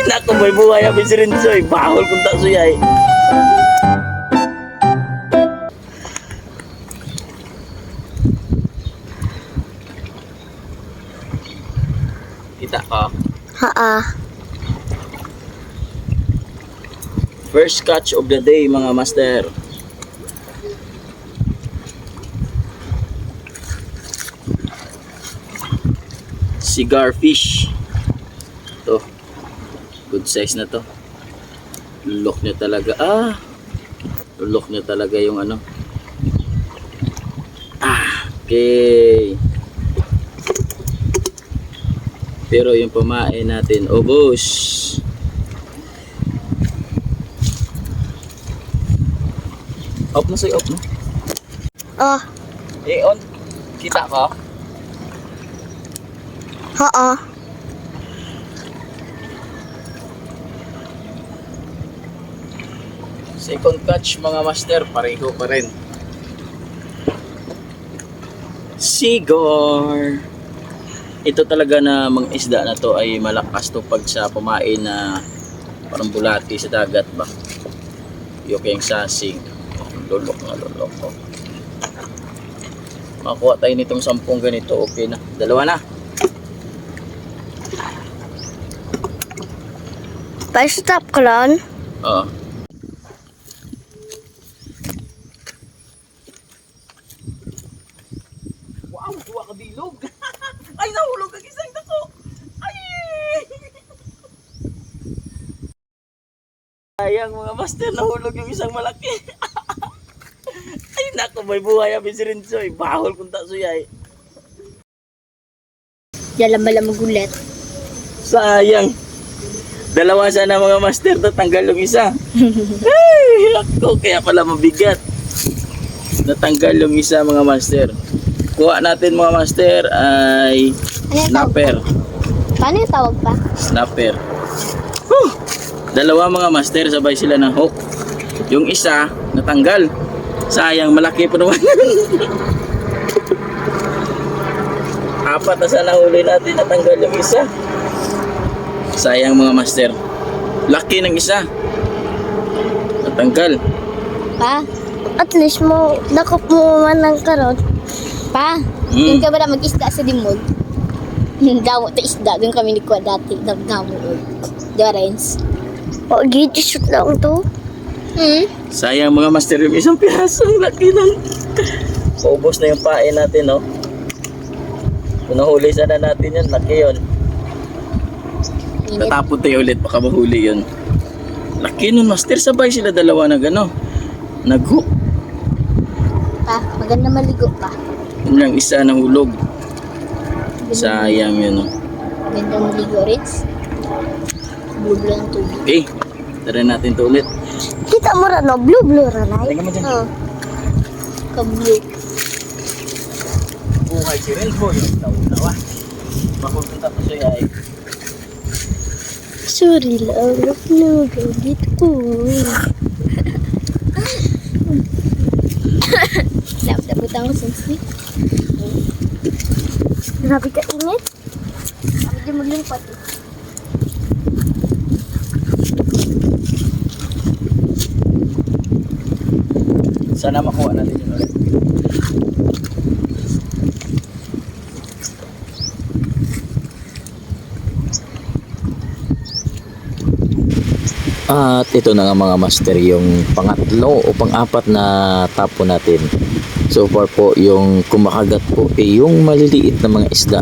Ay, naku, may buhay ang si Rinsoy. Bahol kung tak suyay. Kita ka. Haa. First catch of the day mga master. Cigar fish. Good size na to. Lulok niya talaga. Ah. Lulok niya talaga yung ano. Ah. Okay. Pero yung pamain natin, ubos. Off na sa'yo, off na. Oh. Eh, on. Kita ka? Haa. Second catch mga master, pareho pa rin. Sigar. Ito talaga na mga isda na to ay malakas to pag sa pumain na parang bulati sa dagat ba. Yung kayang sasing. Lulok na lulok ko. Makuha tayo nitong sampung ganito, okay na. Dalawa na. Pa-stop ka lang. Oo. Wow, tuwa ka bilog. Ay, nahulog ang isang dako. Ay! Sayang mga master, nahulog yung isang malaki. Ay, nako, may buhay ang si Rinsoy. Bahol kung tak suyay. Yalam bala magulat. Sayang. Dalawa sana mga master, tatanggal yung isa. Ay, ako, kaya pala mabigat. Natanggal yung isa mga master. Kuha natin mga master ay Ano snapper. Paano yung tawag pa? Snapper. Dalawa mga master, sabay sila ng hook. Yung isa, natanggal. Sayang, malaki pa naman. Apat na sana huli natin, natanggal yung isa. Sayang mga master. Laki ng isa. Natanggal. Pa? At least mo, nakap mo man ng karot. Pa? Mm. Yung ka ba na mag-isda sa dimod? Yung gamot na isda, doon kami ni dati. Naggamot. Di ba, Renz? O, gigi shoot lang to. Hmm? Sayang mga master yung isang piraso. Ang laki ng... Paubos na yung pain natin, no? Kung nahuli sana natin yun, laki yun. Tatapon tayo ulit, baka mahuli yun. Laki nun, master. Sabay sila dalawa na gano. Nag-hook. Pa, maganda maligo pa. Yun lang, isa nahulog. Sayang yun, no? Maganda maligo, Renz. Blue-blue ang tubig. Okay, tara natin to ulit. Kita mo rin, no? Blue-blue rin, ay? Tingnan mo dyan. Oo. Ka-blue. Buhay si Renzo, yung tawa-tawa. Makupunta pa siya ay. Sorry lang, nagagit ko. Dapat ako sa sleep. Grabe ka init. Sabi di maglipat. eh. Sana makuha natin yun ulit. At ito na nga mga master yung pangatlo o pang-apat na tapo natin. So far po yung kumakagat po ay yung maliliit na mga isda.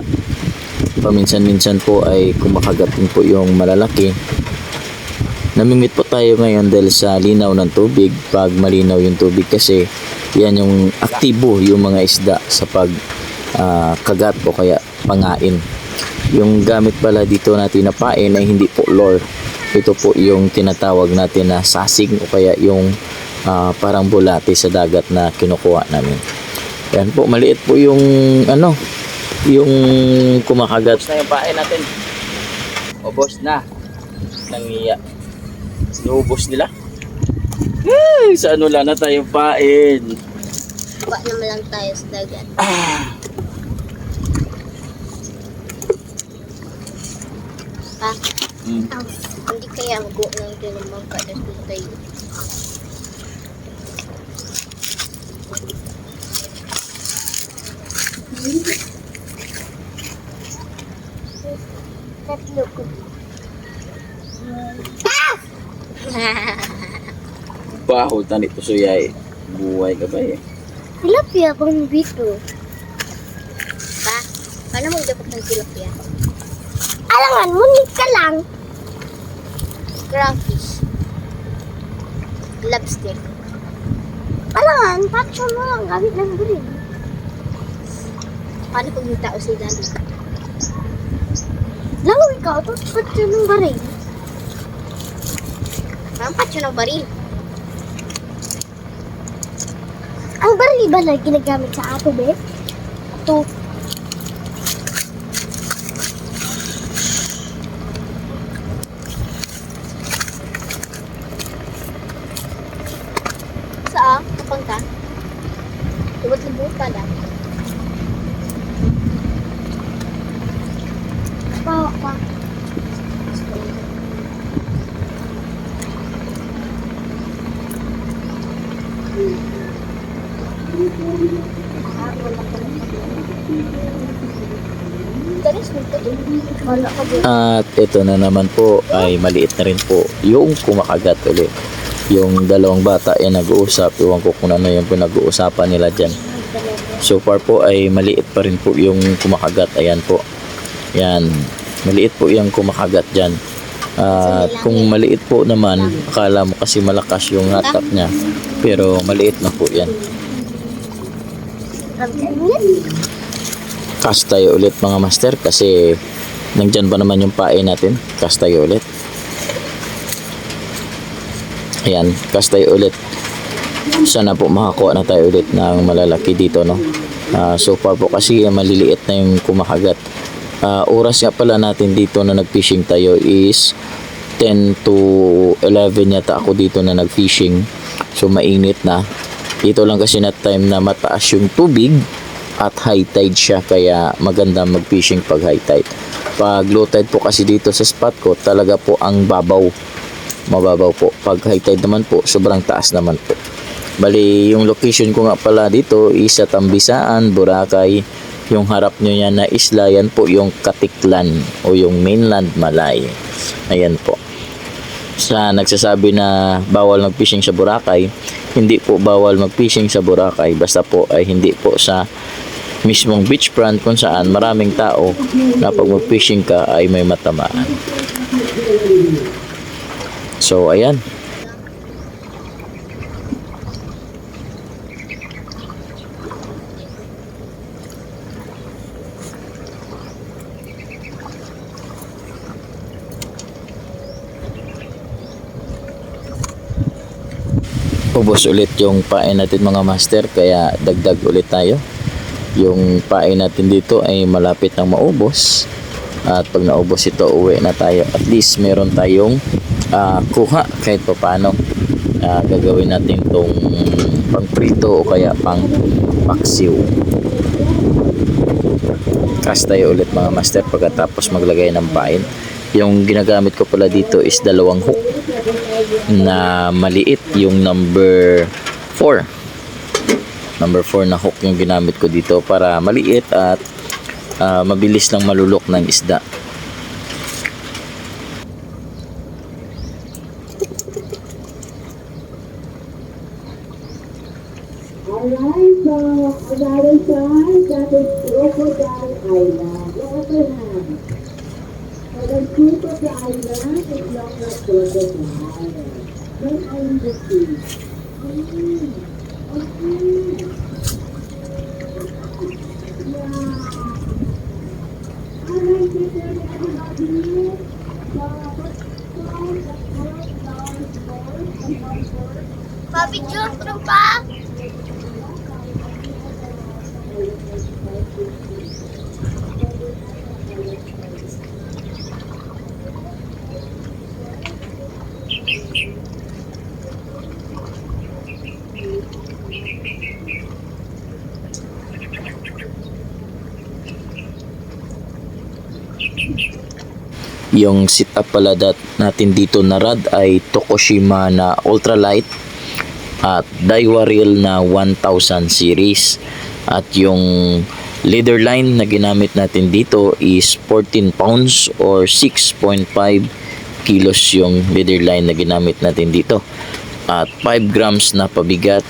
Paminsan-minsan po ay kumakagat din po yung malalaki. Namimit po tayo ngayon dahil sa linaw ng tubig. Pag malinaw yung tubig kasi yan yung aktibo yung mga isda sa pag ah, kagat o kaya pangain. Yung gamit pala dito natin na pain ay hindi po lure. Ito po yung tinatawag natin na sasing o kaya yung ah, parang bulate sa dagat na kinukuha namin. Yan po, maliit po yung ano, yung kumakagat. Ubos na yung pain natin. Ubos na. Nangiya. Inuubos nila. Ay, sa ano lang na tayong pain. Pa naman lang tayo sa dagat. Pa, Mm. ah, hindi kaya mag ng tinumang ka dito tayo. Tatlo ko. Bahol ta nito suyay. Buhay ka ba eh. Tilapia bang bito? Pa, paano magdapat ng tilapia? Alangan, munit ka lang. Crawfish. Lobster. Alangan, patso mo lang gamit ng green. Paano pag may tao sa ilalim? Langoy ka, tapos patso ng baril. Parang patso ng baril. Ang baril ba na ginagamit sa ato, be? Ato. Saan? Kapag ka? Lubot-lubot ka lang. Pa, pa. Taris mo ito. Wala ka ba? At ito na naman po ay maliit na rin po yung kumakagat ulit. Yung dalawang bata ay nag-uusap. Iwan ko kung ano yung pinag-uusapan nila dyan. So far po ay maliit pa rin po yung kumakagat. Ayan po. Yan. Maliit po yung kumakagat dyan. At kung maliit po naman, akala mo kasi malakas yung hatak niya. Pero maliit na po yan. Cast tayo ulit mga master kasi nandyan ba naman yung pae natin? Cast tayo ulit. Ayan, cast tayo ulit. Sana po makakuha na tayo ulit ng malalaki dito, no? Ah, so far po kasi maliliit na yung kumakagat. Ah, oras nga pala natin dito na nag-fishing tayo is 10 to 11 yata ako dito na nag-fishing. So mainit na. Dito lang kasi na time na mataas yung tubig at high tide siya kaya maganda mag-fishing pag high tide. Pag low tide po kasi dito sa spot ko talaga po ang babaw. Mababaw po. Pag high tide naman po sobrang taas naman po. Bali yung location ko nga pala dito is sa Tambisaan, Boracay. Yung harap nyo yan na isla yan po yung Katiklan o yung mainland Malay. Ayan po sa nagsasabi na bawal mag-fishing sa Boracay, hindi po bawal mag-fishing sa Boracay basta po ay hindi po sa mismong beachfront kung saan maraming tao na pag mag-fishing ka ay may matamaan. So ayan, ubos ulit yung pain natin mga master kaya dagdag ulit tayo yung pain natin dito ay malapit nang maubos. At pag naubos ito uwi na tayo. At least meron tayong ah, kuha kahit pa paano Ah, gagawin natin tong pang prito o kaya pang paksiw. Cast tayo ulit mga master pagkatapos maglagay ng pain. Yung ginagamit ko pala dito is dalawang hook na maliit yung number 4 number 4 na hook yung ginamit ko dito para maliit at ah, mabilis lang malulok ng isda Mabidyo, tropa! Yung sit-up pala natin dito na rod ay Tokushima na ultralight at Daiwa reel na 1000 series. At yung leader line na ginamit natin dito is 14 pounds or 6.5 kilos yung leader line na ginamit natin dito. At 5 grams na pabigat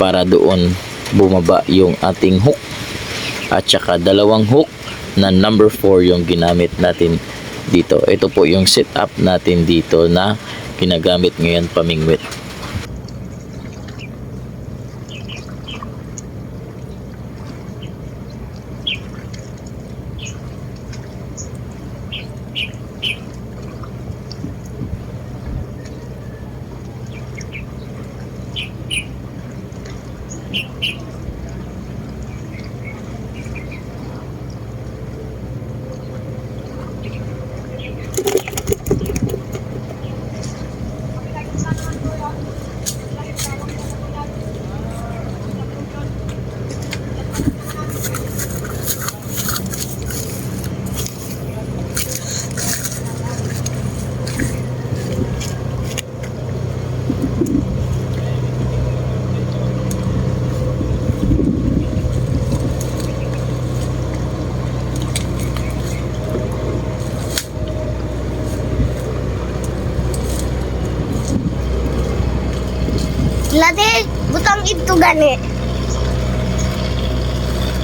para doon bumaba yung ating hook. At saka dalawang hook na number 4 yung ginamit natin dito. Ito po yung setup natin dito na ginagamit ngayon pamingwit. Lati, butang ito gani.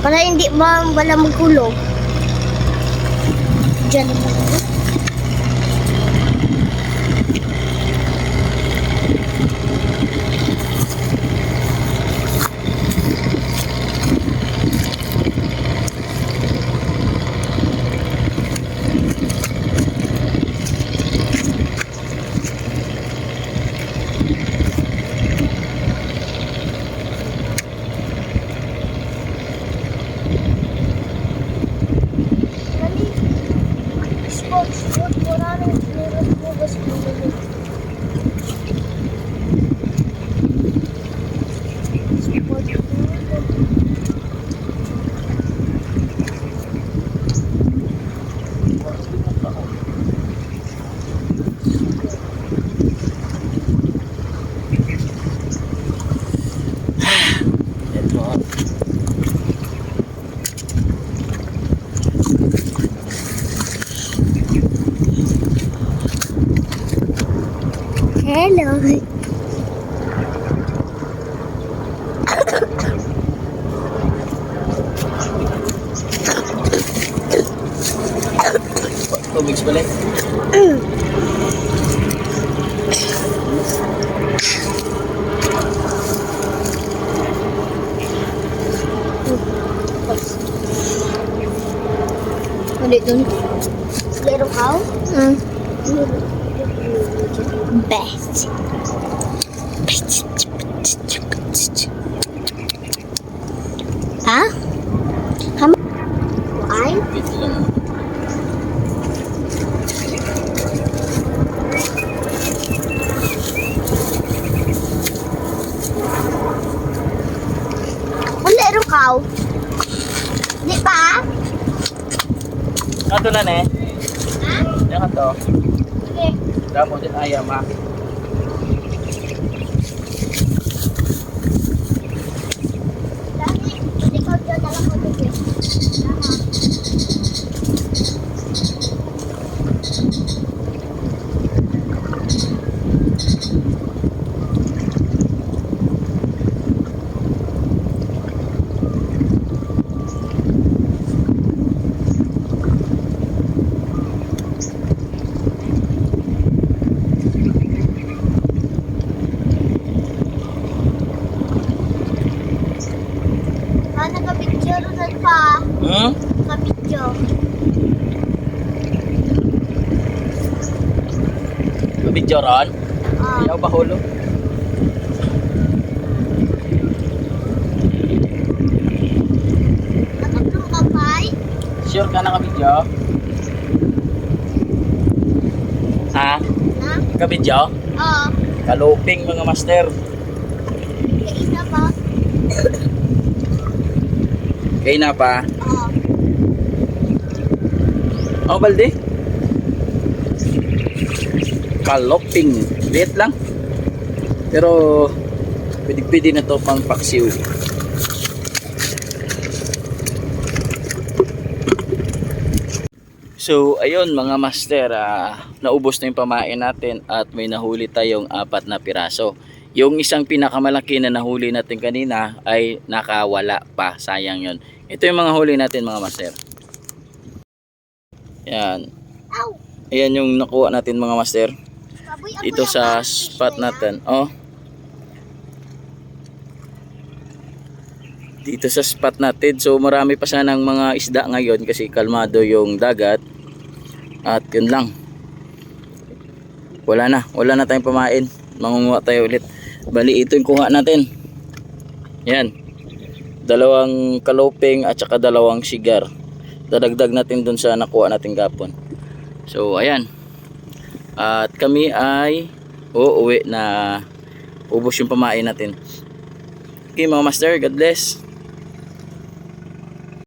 Para hindi ba wala magkulog. Diyan naman. Hello. Tubig pala. Ulit dun. Meron ka? Mm. Best. Ha? Ham? Ay? Wait lang. Wala rin ka? Di ba? Kato na ne. Ha? Yan ka to. Sige. Damo din ayam ha. Dati, hindi ko dyan na lang ako dyan. Ah, naka-picture rin pa. Hmm? Naka-picture. Video ron. Ah, Ayaw ba hulo? nakaplong ka pa Sure ka naka-video? Ha? Na? Ka-video? Oo. Kaluping mga master. Isa pa? Kaya na pa. Oo. Oh, balde. Kaloping. Liit lang. Pero, pwede-pwede na to pang paksiw. So, ayun mga master, ah, naubos na yung pamain natin at may nahuli tayong apat na piraso. Yung isang pinakamalaki na nahuli natin kanina ay nakawala pa, sayang yun. Ito yung mga huli natin mga master. Yan. Ayan yung nakuha natin mga master. Dito sa baboy, spot natin. Oh. Dito sa spot natin. So marami pa sanang mga isda ngayon kasi kalmado yung dagat. At yun lang. Wala na. Wala na tayong pamain. Mangunguha tayo ulit. Bali ito yung kuha natin. Yan. Dalawang kaloping at saka dalawang sigar. Dadagdag natin dun sa nakuha natin gapon. So ayan. At kami ay uuwi na ubos yung pamain natin. Okay mga master, God bless.